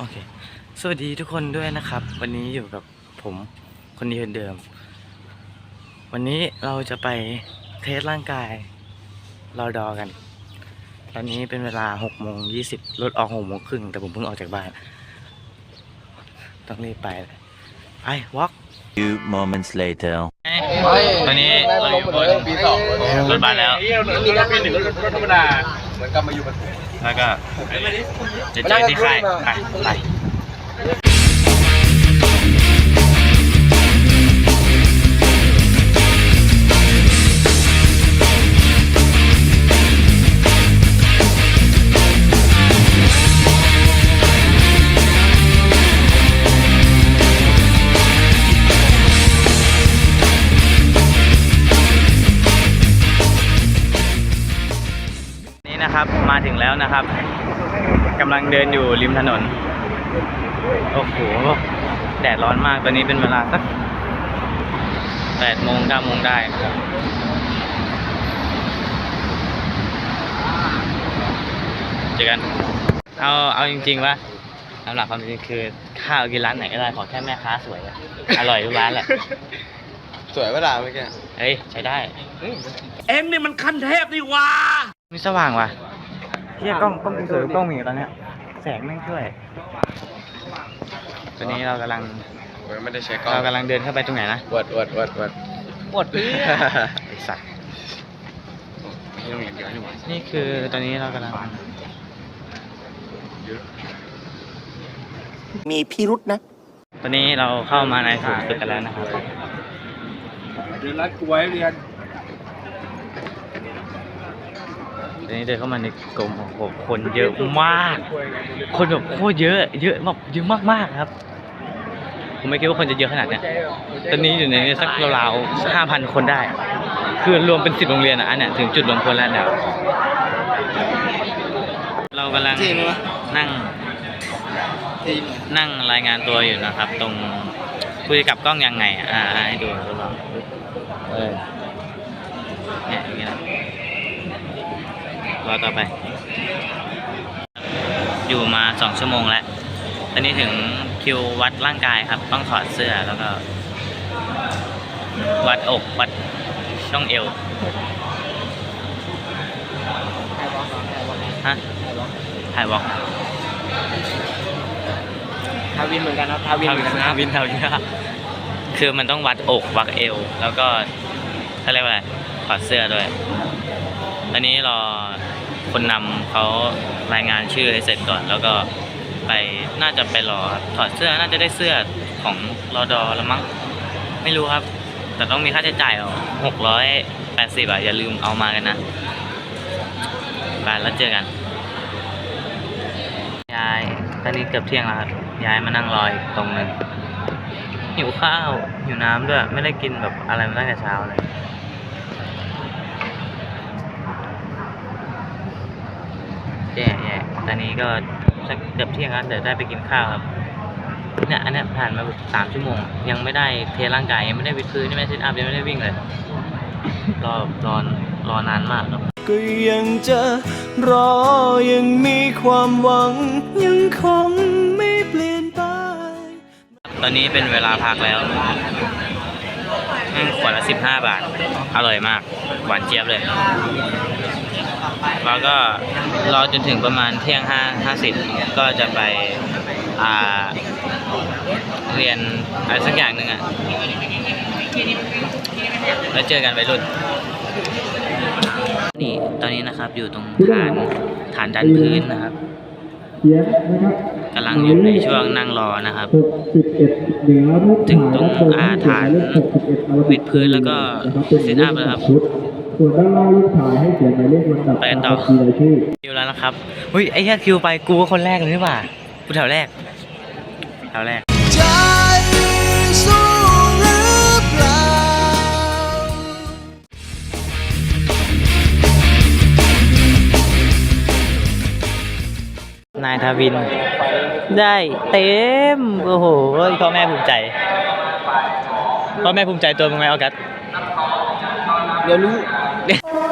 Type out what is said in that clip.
โอเค สวัสดีทุกคนด้วยนะครับ วันนี้อยู่กับผมคนนี้คนเดิม วันนี้เราจะไปเทสร่างกายรอดอกัน ตอนนี้เป็นเวลา6โมง20รถออก6โมงครึ่งแต่ผมเพิ่งออกจากบ้าน ต้องรีบไปเลยไปวอล์ก Few moments later. ตอนนี้เราอยู่บนปีสองรถบัสแล้วนี่ก็ปีหนึ่งรถธรรมดา เหมือนกลับมาอยู่ประเทศ แล้วก็จะเจอที่ค่ายไปไป มาถึงแล้วนะครับกำลังเดินอยู่ริมถนน โอ้โห แดดร้อนมาก ตอนนี้เป็นเวลาสักแปดโมงเก้าโมงได้ครับเจอกัน เอาเอาจริงๆว่าสำหรับความจริงคือข้าวกินร้านไหนก็ได้ขอแค่แม่ค้าสวยอะอร่อยทุกร้านแหละ สวยเวลาเมื่อกี้เฮ้ย ใช้ได้ เอ็งนี่มันขั้นเทพนี่ว่านี่สว่างว่ะ เฮียกล้องกล้องสวยกล้องมีอยู่ตอนเนี้ยแสงแม่งช่วย ตอนนี้เรากำลังไม่ได้ใช้กล้องเรากำลังเดินเข้าไปตรงไหนนะวดวดวดวดปวดเพื่อไอสัตว์ไม่ต้องอย่างเดียวนี่หว่านี่คือตอนนี้เรากำลังมีพิรุษนะ ตอนนี้เราเข้ามาในศูนย์ฝึกกันแล้วนะครับ เดี๋ยวรัดกูไว้เรียน ต อนนี้เดินเข้ามาในกรมโอ้โหคนเยอะมาก คนแบบโคตรเยอะ เยอะแบบเยอะมากๆครับ ผมไม่คิดว่าคนจะเยอะขนาดเนี้ยตอนนี้อยู่ในนี้สักราวๆห้าพันคนได้ คือรวมเป็นสิบโรงเรียนอะอันเนี้ยถึงจุดรวมคนแล้วเดี๋ยวเรากำลังนั่ง นั่งรายงานตัวอยู่นะครับ ตรงคุยกับกล้องยังไง อะอ่าให้ดูทดลองเออเนี่ยอย่างเงี้ยนะ รอต่อไป อยู่มาสองชั่วโมงแล้ว ตอนนี้ถึงคิววัดร่างกายครับ ต้องถอดเสื้อแล้วก็ วัดอกวัดช่องเอวฮะถ่ายวอล์กทาวินเหมือนกันครับทาวินเหมือนกันนะทาวินทาวินครับคือมันต้องวัดอกวัดเอว แล้วก็เขาเรียกว่าอะไรถอดเสื้อด้วย ตอนนี้รอ คนนำเขารายงานชื่อให้เสร็จก่อน แล้วก็ไปน่าจะไปรอถอดเสื้อน่าจะได้เสื้อของรอดอแล้วมั้งไม่รู้ครับ แต่ต้องมีค่าใช้จ่ายหกร้อยแปดสิบอะอย่าลืมเอามากันนะไปแล้วเจอกันยายตอนนี้เกือบเที่ยงแล้วครับยายมานั่งรออีกตรงหนึ่งหิวข้าวหิวน้ำด้วย ไม่ได้กินแบบอะไรมาตั้งแต่เช้าเลย แย่แย่ตอนนี้ก็สักเกือบเที่ยงแล้วเดี๋ยวได้ไปกินข้าวครับเนี่ยอันเนี้ยผ่านมาแบบสามชั่วโมง ยังไม่ได้เทร่างกายยังไม่ได้วิดพื้นยังไม่ได้ซิทอัพยังไม่ได้วิ่งเลยรอรอนรอนานมากครับก็ยังจะรอยังมีความหวังยังคงไม่เปลี่ยนไป ตอนนี้เป็นเวลาพักแล้ว แม่งขวดละสิบห้าบาท อร่อยมาก หวานเจี๊ยบเลย แล้วก็รอจนถึงประมาณเที่ยงห้าห้าสิบก็จะไป อ่า เรียนอะไรสักอย่างหนึ่งอะ แล้วเจอกันไปรุ่น นี่ตอนนี้นะครับอยู่ตรงฐานฐานดันพื้นนะครับ กำลังอยู่ในช่วงนั่งรอนะครับ ถึงตรงอาฐานวิดพื้นแล้วก็สินอัพแล้วครับส่วนด้านล่างรูปถ่ายให้เขียนหมายเลขลำดับไปกันต่อเดี๋ยชื่อคิวแล้วนะครับเฮ้ยไอ้แค่คิวไปกูก็คนแรกเลยนี่หว่ากูแถวแรกแถวแรกายทวิน ได้เต็ม โอ้โหพ่อแม่ภูมิใจพ่อแม่ภูมิใจตัวมึงไหมออกัส เดี๋ยวรู้เดี๋ยวรู้